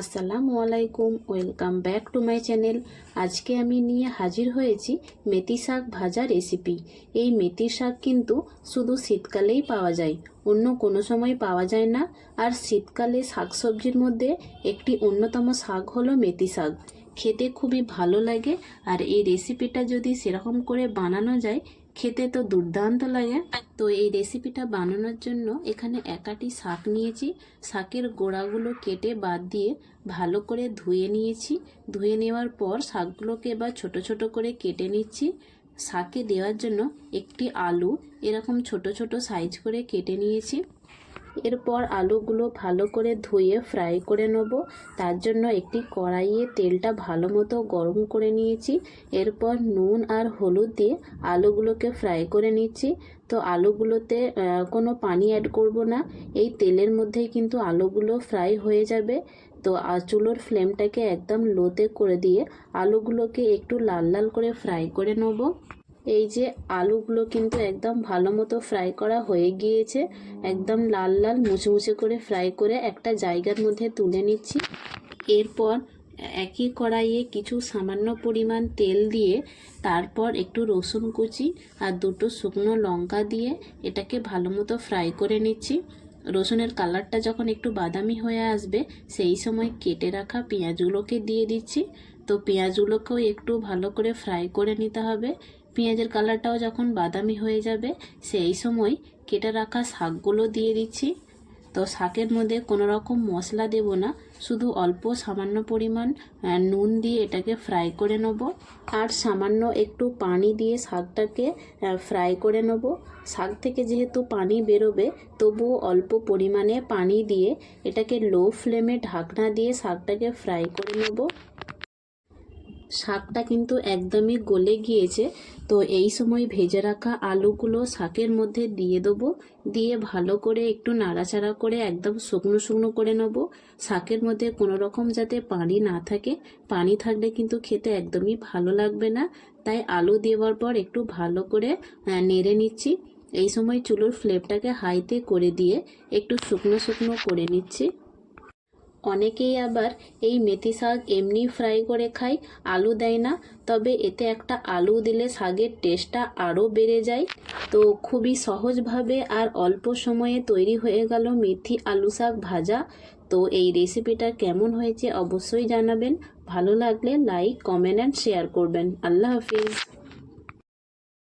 আসসালামু আলাইকুম, welcome back to my channel. আজকে আমি নিয়ে হাজির হয়েছি মেথি শাক ভাজা রেসিপি। এই মেথি শাক কিন্তু শুধু শীতকালেই পাওয়া যায়, অন্য কোনো সময় পাওয়া যায় না। আর শীতকালে শাকসবজির মধ্যে একটি অন্যতম শাক হলো মেথি শাক। খেতে খুবই ভালো লাগে, আর এই রেসিপিটা যদি সেরকম করে বানানো যায় খেতে তো দুর্দান্ত লাগে। তো এই রেসিপিটা বানানোর জন্য এখানে একাটি শাক নিয়েছি। শাকের গোড়াগুলো কেটে বাদ দিয়ে ভালো করে ধুয়ে নিয়েছি। ধুয়ে নেওয়ার পর শাকগুলোকে এবার ছোট ছোট করে কেটে নিচ্ছি। শাকে দেওয়ার জন্য একটি আলু এরকম ছোট ছোট সাইজ করে কেটে নিয়েছি। এরপর আলুগুলো ভালো করে ধুয়ে ফ্রাই করে নেব। তার জন্য একটি কড়াইয়ে তেলটা ভালো মতো গরম করে নিয়েছি। এরপর নুন আর হলুদ দিয়ে আলুগুলোকে ফ্রাই করে নিচ্ছি। তো আলুগুলোতে কোনো পানি অ্যাড করব না। এই তেলের মধ্যেই কিন্তু আলুগুলো ফ্রাই হয়ে যাবে। তো চুলোর ফ্লেমটাকে একদম লোতে করে দিয়ে আলুগুলোকে একটু লাল লাল করে ফ্রাই করে নেব। এই যে আলুগুলো কিন্তু একদম ভালো মতো ফ্রাই করা হয়ে গিয়েছে, একদম লাল লাল মুছে মুছে করে ফ্রাই করে একটা জায়গার মধ্যে তুলে নিচ্ছি। এরপর একই কড়াইয়ে কিছু সামান্য পরিমাণ তেল দিয়ে তারপর একটু রসুন কুচি আর দুটো শুকনো লঙ্কা দিয়ে এটাকে ভালো মতো ফ্রাই করে নিচ্ছি। রসুনের কালারটা যখন একটু বাদামি হয়ে আসবে, সেই সময় কেটে রাখা পেঁয়াজগুলোকে দিয়ে দিচ্ছি। তো পেঁয়াজগুলোকেও একটু ভালো করে ফ্রাই করে নিতে হবে। পেঁয়াজের কালারটাও যখন বাদামি হয়ে যাবে, সেই সময় কেটে রাখা শাকগুলো দিয়ে দিচ্ছি। তো শাকের মধ্যে কোনো রকম মশলা দেব না, শুধু অল্প সামান্য পরিমাণ নুন দিয়ে এটাকে ফ্রাই করে নেব। আর সামান্য একটু পানি দিয়ে শাকটাকে ফ্রাই করে নেব। শাক থেকে যেহেতু পানি বেরোবে, তবুও অল্প পরিমাণে পানি দিয়ে এটাকে লো ফ্লেমে ঢাকনা দিয়ে শাকটাকে ফ্রাই করে নেব। শাকটা কিন্তু একদমই গলে গিয়েছে। তো এই সময় ভেজে রাখা আলুগুলো শাকের মধ্যে দিয়ে দেবো। দিয়ে ভালো করে একটু নাড়াচাড়া করে একদম শুকনো শুকনো করে নেব। শাকের মধ্যে কোনো রকম যাতে পানি না থাকে। পানি থাকলে কিন্তু খেতে একদমই ভালো লাগবে না। তাই আলু দেওয়ার পর একটু ভালো করে নেড়ে নিচ্ছি। এই সময় চুলোর ফ্লেমটাকে হাইতে করে দিয়ে একটু শুকনো শুকনো করে নিচ্ছি। অনেকেই আবার এই মেথি শাক এমনি ফ্রাই করে খায়, আলু দেয় না। তবে এতে একটা আলু দিলে শাকের টেস্টটা আরও বেড়ে যায়। তো খুবই সহজভাবে আর অল্প সময়ে তৈরি হয়ে গেল মেথি আলু শাক ভাজা। তো এই রেসিপিটা কেমন হয়েছে অবশ্যই জানাবেন। ভালো লাগলে লাইক কমেন্ট অ্যান্ড শেয়ার করবেন। আল্লাহ হাফিজ।